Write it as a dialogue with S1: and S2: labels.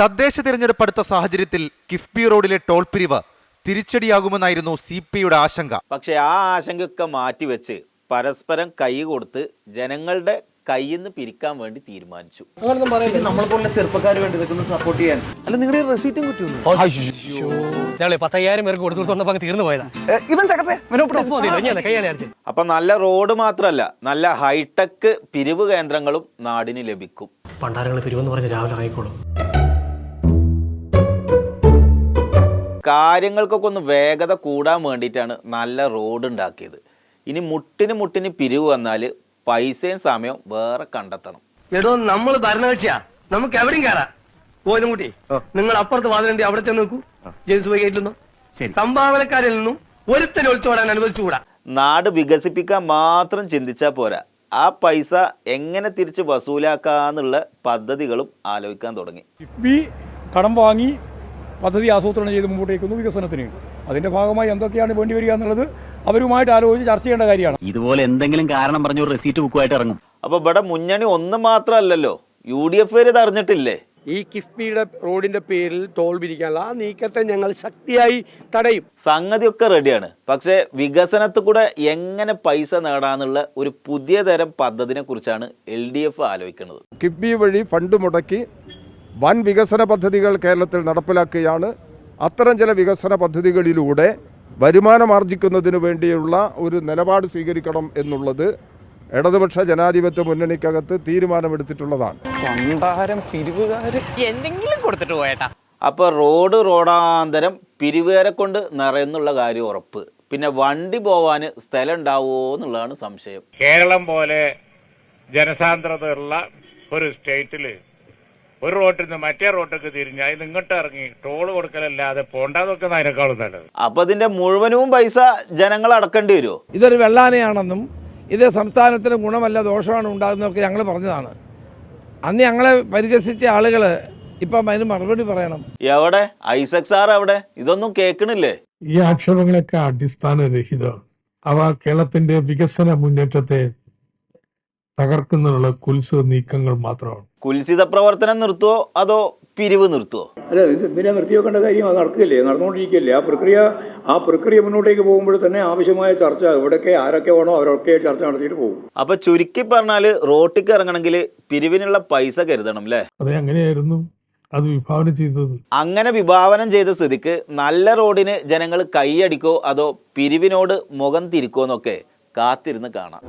S1: തദ്ദേശ തിരഞ്ഞെടുപ്പ് അടുത്ത സാഹചര്യത്തിൽ കിഫ്ബി റോഡിലെ ടോൾ പിരിവ് തിരിച്ചടിയാകുമെന്നായിരുന്നു സി പി ഐയുടെ ആശങ്ക.
S2: പക്ഷേ ആ ആശങ്കയൊക്കെ മാറ്റിവെച്ച് പരസ്പരം കൈ കൊടുത്ത് ജനങ്ങളുടെ കയ്യിൽ നിന്ന് പിരിക്കാൻ വേണ്ടി തീരുമാനിച്ചു.
S3: പോലുള്ള ചെറുപ്പക്കാർ വേണ്ടി സപ്പോർട്ട് ചെയ്യാൻ. അല്ല നിങ്ങളുടെ റെസീറ്റും കിട്ടിയുള്ളൂ
S4: ഞങ്ങൾ പത്തയ്യായിരം പേർക്ക് കൊടുത്തു കൊടുത്ത് വന്നപ്പോ അങ്ങ് തീർന്നു പോയതാ.
S3: ഇവൻ സെക്രട്ടറി
S2: അപ്പൊ നല്ല റോഡ് മാത്രമല്ല നല്ല ഹൈടെക് പിരിവ് കേന്ദ്രങ്ങളും നാടിന് ലഭിക്കും.
S4: പണ്ടാരങ്ങൾ പിരിവെന്ന് പറഞ്ഞ് രാവിലെ ഇറങ്ങിക്കോളും.
S2: കാര്യങ്ങൾക്കൊക്കെ ഒന്ന് വേഗത കൂടാൻ വേണ്ടിയിട്ടാണ് നല്ല റോഡ് ഉണ്ടാക്കിയത്. ഇനി മുട്ടിന് മുട്ടിന് പിരിവ് വന്നാൽ പൈസയും സമയവും വേറെ കണ്ടെത്തണം.
S5: എടോ നമ്മൾ ഭരണകക്ഷിയാ. നമുക്ക് എവിടെയും കയറാം കൂട്ടി. നിങ്ങൾ അപ്പുറത്ത് വാതിലുണ്ട് അവിടെ ചെന്ന് നോക്കൂ ജെയിംസ് വൈ ഗേറ്റിൽ നിന്നും? സംഭാവനക്കാരിൽ നിന്നും ഒരുത്തനെ ഒളിച്ചോടാൻ അനുവദിച്ചുകൂടാ.
S2: നാട് വികസിപ്പിക്കാൻ മാത്രം ചിന്തിച്ചാൽ പോരാ. ആ പൈസ എങ്ങനെ തിരിച്ച് വസൂലാക്കാന്നുള്ള പദ്ധതികളും ആലോചിക്കാൻ തുടങ്ങി.
S6: കിഫ്ബി കടം വാങ്ങി പദ്ധതി ആസൂത്രണം ചെയ്ത് മുമ്പോട്ടേക്കുന്നു വികസനത്തിന്. അതിന്റെ ഭാഗമായി എന്തൊക്കെയാണ് വേണ്ടി വരിക എന്നുള്ളത് അവരുമായിട്ട് ആലോചിച്ച് ചർച്ച ചെയ്യേണ്ട കാര്യമാണ്.
S7: ഇതുപോലെ എന്തെങ്കിലും കാരണം പറഞ്ഞ ഒരു റെസീറ്റ് ബുക്കുമായിട്ട് ഇറങ്ങും.
S2: അപ്പൊ ഇവിടെ മുന്നണി ഒന്ന് മാത്രമല്ലല്ലോ. യു ഡി എഫ് ഇത് അറിഞ്ഞിട്ടില്ലേ?
S8: ഈ കിഫ്ബിയുടെ റോഡിന്റെ പേരിൽ ടോൾ പിരിക്കാനുള്ള ആ നീക്കത്തെ ഞങ്ങൾ ശക്തിയായി തടയും.
S2: സംഗതിയൊക്കെ റെഡിയാണ് പക്ഷേ വികസനത്തിൽ കൂടെ എങ്ങനെ പൈസ നേടാന്നുള്ള ഒരു പുതിയ തരം പദ്ധതിനെ കുറിച്ചാണ് എൽ ഡി എഫ് ആലോചിക്കുന്നത്.
S9: കിഫ്ബി വഴി ഫണ്ട് മുടക്കി വൻ വികസന പദ്ധതികൾ കേരളത്തിൽ നടപ്പിലാക്കുകയാണ്. അത്തരം ചില വികസന പദ്ധതികളിലൂടെ വരുമാനമാർജിക്കുന്നതിന് വേണ്ടിയുള്ള ഒരു നിലപാട് സ്വീകരിക്കണം എന്നുള്ളത് ഇടതുപക്ഷ ജനാധിപത്യ മുന്നണിക്കകത്ത് തീരുമാനമെടുത്തിട്ടുള്ളതാണ്.
S3: എന്തെങ്കിലും കൊടുത്തിട്ട് പോയേട്ടാ.
S2: അപ്പൊ റോഡ് റോഡാന്തരം പിരിവേരെ കൊണ്ട് നിറയുന്നുള്ള കാര്യം ഉറപ്പ്. പിന്നെ വണ്ടി പോവാന് സ്ഥലം ഉണ്ടാവുമോ എന്നുള്ളതാണ് സംശയം.
S10: കേരളം പോലെ ജനസാന്ദ്രതയുള്ള ഒരു സ്റ്റേറ്റിൽ ഒരു റോട്ടിൽ നിന്ന് മറ്റേ റോട്ടൊക്കെ തിരിഞ്ഞ് അതിൽ ഇങ്ങോട്ട് ഇറങ്ങി ടോൾ കൊടുക്കലല്ലാതെ പോണ്ടാതൊക്കെ അതിനേക്കാളും നല്ലത്.
S2: അപ്പൊ ഇതിന്റെ മുഴുവനും പൈസ ജനങ്ങൾ അടക്കേണ്ടി വരുമോ?
S8: ഇതൊരു വെള്ളാനയാണെന്നും ഇത് സംസ്ഥാനത്തിന് ഗുണമല്ല ദോഷമാണ് ഉണ്ടാകുന്നതൊക്കെ ഞങ്ങൾ പറഞ്ഞതാണ്. അന്ന് ഞങ്ങളെ പരിഹസിച്ച ആളുകൾ ഇപ്പം അതിന് മറുപടി പറയണം.
S2: എവിടെ? ഐസക് സാർ എവിടെ? ഇതൊന്നും കേൾക്കണില്ലേ
S6: ഈ ആക്ഷേപങ്ങളൊക്കെ അടിസ്ഥാനരഹിതമാണ്. അവ കേരളത്തിന്റെ വികസന മുന്നേറ്റത്തെ തകർക്കുന്നതിനുള്ള കുൽസിത നീക്കങ്ങൾ മാത്രമാണ്.
S2: കുൽസിത പ്രവർത്തനം നിർത്തുവോ അതോ പിരിവ് നിർത്തുവോ?
S6: അല്ല ഇത് ഇതിനെ നിർത്തിവെക്കേണ്ട കാര്യം അത് നടക്കില്ലേ? നടന്നുകൊണ്ടിരിക്കില്ലേ? ആ പ്രക്രിയ ആ പ്രക്രിയ മുന്നോട്ടേക്ക് പോകുമ്പോൾ തന്നെ ആവശ്യമായ ചർച്ച ഇവിടെയൊക്കെ ആരൊക്കെ വേണോ അവരൊക്കെ ചർച്ച നടത്തിയിട്ട് പോകും.
S2: അപ്പൊ ചുരുക്കി പറഞ്ഞാൽ റോട്ടിക്ക് ഇറങ്ങണമെങ്കിൽ പിരിവിനുള്ള പൈസ കരുതണം അല്ലേ
S6: അതെ അങ്ങനെയായിരുന്നു. അത് വിഭാവനം ചെയ്തത്.
S2: അങ്ങനെ വിഭാവനം ചെയ്ത സ്ഥിതിക്ക് നല്ല റോഡിന് ജനങ്ങൾ കൈയടിക്കോ അതോ പിരിവിനോട് മുഖം തിരിക്കോന്നൊക്കെ കാത്തിരുന്ന് കാണാം.